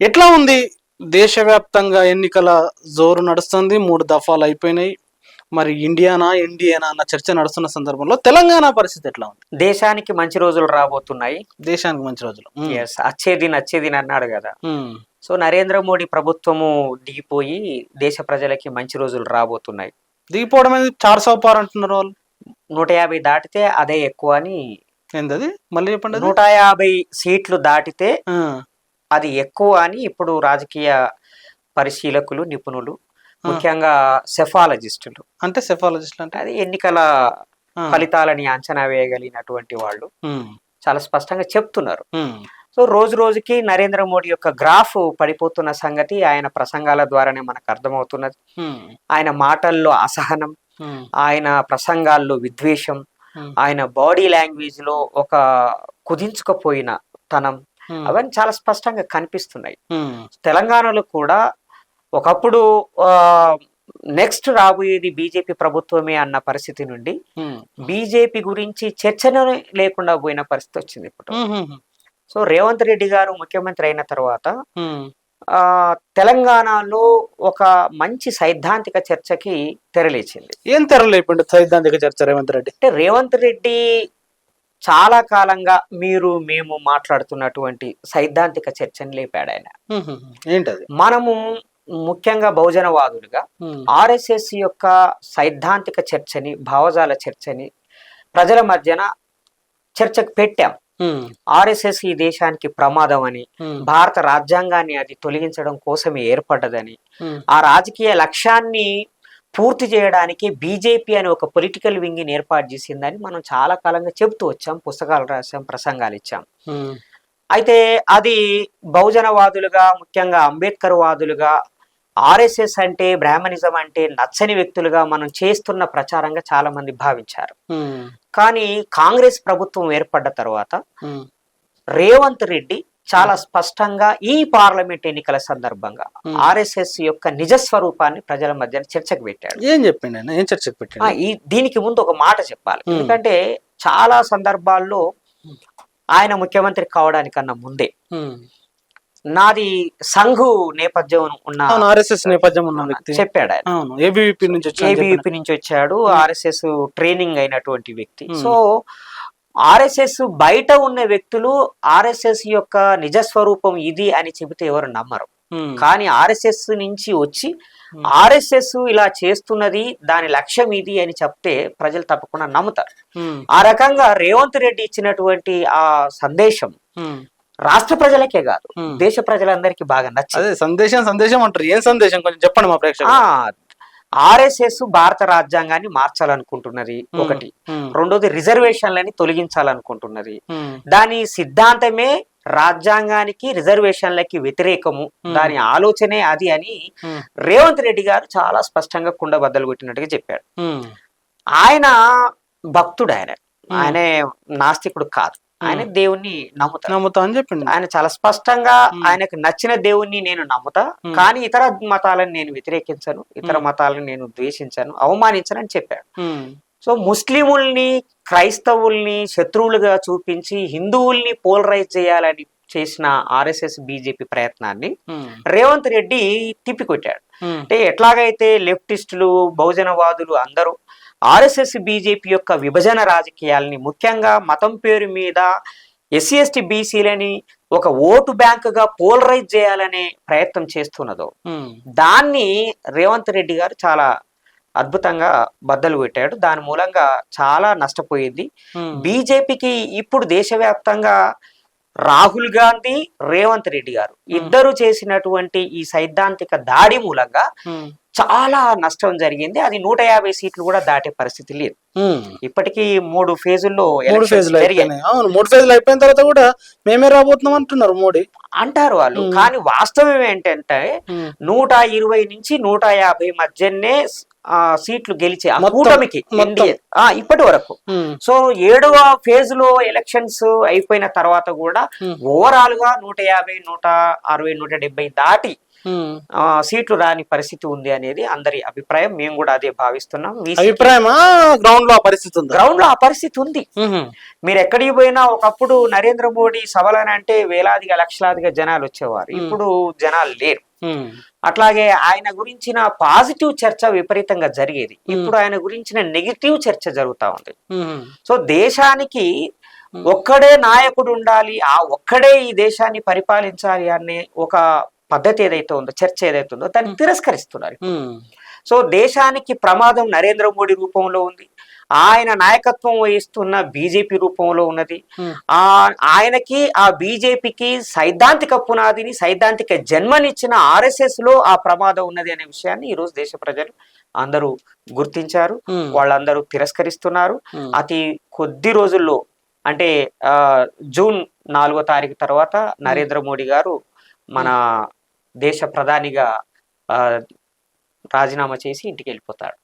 ఎట్లా ఉంది? దేశవ్యాప్తంగా ఎన్నికల జోరు నడుస్తుంది మూడు దఫాలు అయిపోయినాయి. మరి ఇండియానా ఇండియానా అన్న చర్చ నడుస్తున్న సందర్భంలో తెలంగాణ పరిస్థితి ఎట్లా ఉంది? దేశానికి మంచి రోజులు రాబోతున్నాయి. దేశానికి మంచి రోజులు. ఎస్ అచ్చేదిన్ అచ్చేదిన్ అన్నాడు కదా. సో నరేంద్ర మోడీ ప్రభుత్వము దిగిపోయి దేశ ప్రజలకి మంచి రోజులు రాబోతున్నాయి. దిగిపోవడం అనేది చార్ సౌ పార్ అంటున్నారు వాళ్ళు. నూట యాభై దాటితే అదే ఎక్కువ అని ఏందది మళ్ళీ చెప్పండి. నూట యాభై సీట్లు దాటితే అది ఎక్కువ అని ఇప్పుడు రాజకీయ పరిశీలకులు నిపుణులు ముఖ్యంగా సెఫాలజిస్టులు. అంటే సెఫాలజిస్ట్ అంటే? అది ఎన్నికల ఫలితాలని అంచనా వేయగలిగినటువంటి వాళ్ళు చాలా స్పష్టంగా చెప్తున్నారు. సో రోజు రోజుకి నరేంద్ర మోడీ యొక్క గ్రాఫ్ పడిపోతున్న సంగతి ఆయన ప్రసంగాల ద్వారానే మనకు అర్థమవుతున్నది. ఆయన మాటల్లో అసహనం ఆయన ప్రసంగాల్లో విద్వేషం ఆయన బాడీ లాంగ్వేజ్లో ఒక కుదించుకుపోయిన తనం అవన్నీ చాలా స్పష్టంగా కనిపిస్తున్నాయి. ఉమ్, తెలంగాణలో కూడా ఒకప్పుడు నెక్స్ట్ రాబోయేది బీజేపీ ప్రభుత్వమే అన్న పరిస్థితి నుండి ఉమ్, బీజేపీ గురించి చర్చనే లేకుండా పోయిన పరిస్థితి వచ్చింది ఇప్పుడు. సో రేవంత్ రెడ్డి గారు ముఖ్యమంత్రి అయిన తర్వాత తెలంగాణలో ఒక మంచి సైద్ధాంతిక చర్చకి తెరలేచింది. ఏం తెరలేపండి సైద్ధాంతిక చర్చ రేవంత్ రెడ్డి? అంటే రేవంత్ రెడ్డి చాలా కాలంగా మీరు మేము మాట్లాడుతున్నటువంటి సైద్ధాంతిక చర్చని లేపాడు ఆయన. ఏంటది? మనము ముఖ్యంగా బహుజనవాదులుగా ఆర్ఎస్ఎస్ యొక్క సైద్ధాంతిక చర్చని భావజాల చర్చని ప్రజల మధ్యన చర్చకు పెట్టాం. ఆర్ఎస్ఎస్ ఈ దేశానికి ప్రమాదం అని భారత రాజ్యాంగాన్ని అది తొలగించడం కోసమే ఏర్పడ్డదని ఆ రాజకీయ లక్ష్యాన్ని పూర్తి చేయడానికి బీజేపీ అనే ఒక పొలిటికల్ వింగ్ని ఏర్పాటు చేసిందని మనం చాలా కాలంగా చెబుతూ వచ్చాం పుస్తకాలు రాసాం ప్రసంగాలు ఇచ్చాం. అయితే అది బహుజనవాదులుగా ముఖ్యంగా అంబేద్కర్ వాదులుగా ఆర్ఎస్ఎస్ అంటే బ్రాహ్మణిజం అంటే నచ్చని వ్యక్తులుగా మనం చేస్తున్న ప్రచారంగా చాలా మంది భావించారు. కానీ కాంగ్రెస్ ప్రభుత్వం ఏర్పడ్డ తర్వాత రేవంత్ రెడ్డి చాలా స్పష్టంగా ఈ పార్లమెంట్ ఎన్నికల సందర్భంగా. ఆర్ఎస్ఎస్ యొక్క నిజ స్వరూపాన్ని ప్రజల మధ్య చర్చకు పెట్టాడు. ఏం చెప్పిండి ఏం చర్చకు పెట్టండి? ఈ దీనికి ముందు ఒక మాట చెప్పాలి. ఎందుకంటే చాలా సందర్భాల్లో ఆయన ముఖ్యమంత్రి కావడానికన్నా ముందే నాది సంఘు నేపథ్యం ఉన్న ఆర్ఎస్ఎస్ నేపథ్యం ఉన్న వ్యక్తి. చెప్పాడు ఆయన. ఏబీవీపీ నుంచి ఏబీవీపీ నుంచి వచ్చాడు ఆర్ఎస్ఎస్ ట్రైనింగ్ అయినటువంటి వ్యక్తి. సో ఆర్ఎస్ఎస్ బయట ఉన్న వ్యక్తులు ఆర్ఎస్ఎస్ యొక్క నిజ స్వరూపం ఇది అని చెబితే ఎవరు నమ్మరు. కానీ ఆర్ఎస్ఎస్ నుంచి వచ్చి. ఆర్ఎస్ఎస్ ఇలా చేస్తున్నది దాని లక్ష్యం ఇది అని చెప్తే ప్రజలు తప్పకుండా నమ్ముతారు. ఆ రకంగా రేవంత్ రెడ్డి ఇచ్చినటువంటి ఆ సందేశం రాష్ట్ర ప్రజలకే కాదు. దేశ ప్రజలందరికీ బాగా నచ్చింది. అదే సందేశం సందేశం అంటారు. ఏం సందేశం కొంచెం చెప్పండి మా ప్రేక్షకులు. ఆర్ఎస్ఎస్ భారత రాజ్యాంగాన్ని మార్చాలనుకుంటున్నది. ఒకటి. రెండోది రిజర్వేషన్లని తొలగించాలనుకుంటున్నది. దాని సిద్ధాంతమే రాజ్యాంగానికి రిజర్వేషన్లకి వ్యతిరేకము. దాని ఆలోచనే అది అని రేవంత్ రెడ్డి గారు చాలా స్పష్టంగా కుండబద్దలు కొట్టినట్టుగా చెప్పాడు. ఆయన భక్తుడు ఆయన. ఆయనే నాస్తికుడు కాదు. ఆయన. దేవుణ్ణి నమ్ముతాడు. నమ్ముతా అని చెప్పిండు. ఆయన చాలా స్పష్టంగా. ఆయనకు నచ్చిన దేవుణ్ణి నేను నమ్ముతా. కానీ ఇతర మతాలను నేను వ్యతిరేకించను. ఇతర. మతాలను నేను ద్వేషించను. అవమానించను అని చెప్పాడు సో ముస్లిముల్ని క్రైస్తవుల్ని శత్రువులుగా చూపించి హిందువుల్ని పోలరైజ్ చేయాలని చేసిన ఆర్ఎస్ఎస్ బీజేపీ ప్రయత్నాన్ని రేవంత్ రెడ్డి తిప్పికొట్టాడు. అంటే ఎట్లాగైతే లెఫ్టిస్టులు బహుజనవాదులు అందరూ ఆర్ఎస్ఎస్ బీజేపీ యొక్క విభజన రాజకీయాల్ని ముఖ్యంగా మతం పేరు మీద ఎస్సీ ఎస్టీ బీసీలని ఒక ఓటు బ్యాంకుగా పోలరైజ్ చేయాలనే ప్రయత్నం చేస్తున్నదో. దాన్ని రేవంత్ రెడ్డి గారు చాలా అద్భుతంగా బద్దలు పెట్టాడు దాని మూలంగా చాలా నష్టపోయింది. బీజేపీకి ఇప్పుడు దేశవ్యాప్తంగా రాహుల్ గాంధీ రేవంత్ రెడ్డి గారు. ఇద్దరు చేసినటువంటి ఈ సైద్ధాంతిక దాడి మూలంగా చాలా నష్టం జరిగింది. అది నూట యాభై సీట్లు కూడా దాటే పరిస్థితి లేదు. ఇప్పటికీ మూడు ఫేజుల్లో మూడు ఫేజ్లు జరిగాయి. అయిపోయినాయి. అవును మూడు ఫేజ్లు అయిపోయిన తర్వాత కూడా మేమే రాబోతున్నాం అంటున్నారు మోడీ. అంటారు వాళ్ళు. కానీ వాస్తవం ఏంటంటే నూట ఇరవై నుంచి నూట యాభై మధ్యనే ఆ, సీట్లు గెలిచే ఆ కూటమికి ఆ, ఇప్పటి వరకు. సో ఏడవ ఫేజ్లో ఎలక్షన్స్ అయిపోయిన తర్వాత కూడా. ఓవరాల్గా నూట యాభై నూట అరవై నూట డెబ్బై దాటి సీట్లు రాని పరిస్థితి ఉంది అనేది అందరి అభిప్రాయం. మేము కూడా అదే భావిస్తున్నాం. అభిప్రాయమా? గ్రౌండ్లో పరిస్థితి ఉందా? గ్రౌండ్లో ఆ పరిస్థితి ఉంది. మీరు ఎక్కడికి పోయినా ఒకప్పుడు నరేంద్ర మోడీ సభలని అంటే వేలాదిగా లక్షలాదిగా జనాలు వచ్చేవారు. ఇప్పుడు జనాలు లేరు. అట్లాగే ఆయన గురించిన పాజిటివ్ చర్చ విపరీతంగా జరిగేది. ఇప్పుడు ఆయన గురించిన నెగిటివ్ చర్చ జరుగుతా ఉంది. సో దేశానికి ఒక్కడే నాయకుడు ఉండాలి ఆ ఒక్కడే ఈ దేశాన్ని పరిపాలించాలి అనే ఒక పద్ధతి ఏదైతే ఉందో చర్చ ఏదైతే ఉందో దాన్ని తిరస్కరిస్తున్నారు సో దేశానికి ప్రమాదం నరేంద్ర మోడీ రూపంలో ఉంది. ఆయన నాయకత్వం వహిస్తున్న బీజేపీ రూపంలో ఉన్నది. ఆ ఆయనకి ఆ బీజేపీకి సైద్ధాంతిక పునాదిని సైద్ధాంతిక జన్మనిచ్చిన ఆర్ఎస్ఎస్లో ఆ ప్రమాదం ఉన్నది అనే విషయాన్ని ఈ రోజు దేశ ప్రజలు అందరూ గుర్తించారు. వాళ్ళందరూ తిరస్కరిస్తున్నారు. అతి కొద్ది రోజుల్లో అంటే ఆ, జూన్ నాలుగో తారీఖు తర్వాత నరేంద్ర మోడీ గారు మన దేశ ప్రధానిగా ఆ, రాజీనామా చేసి ఇంటికి వెళ్ళిపోతాడు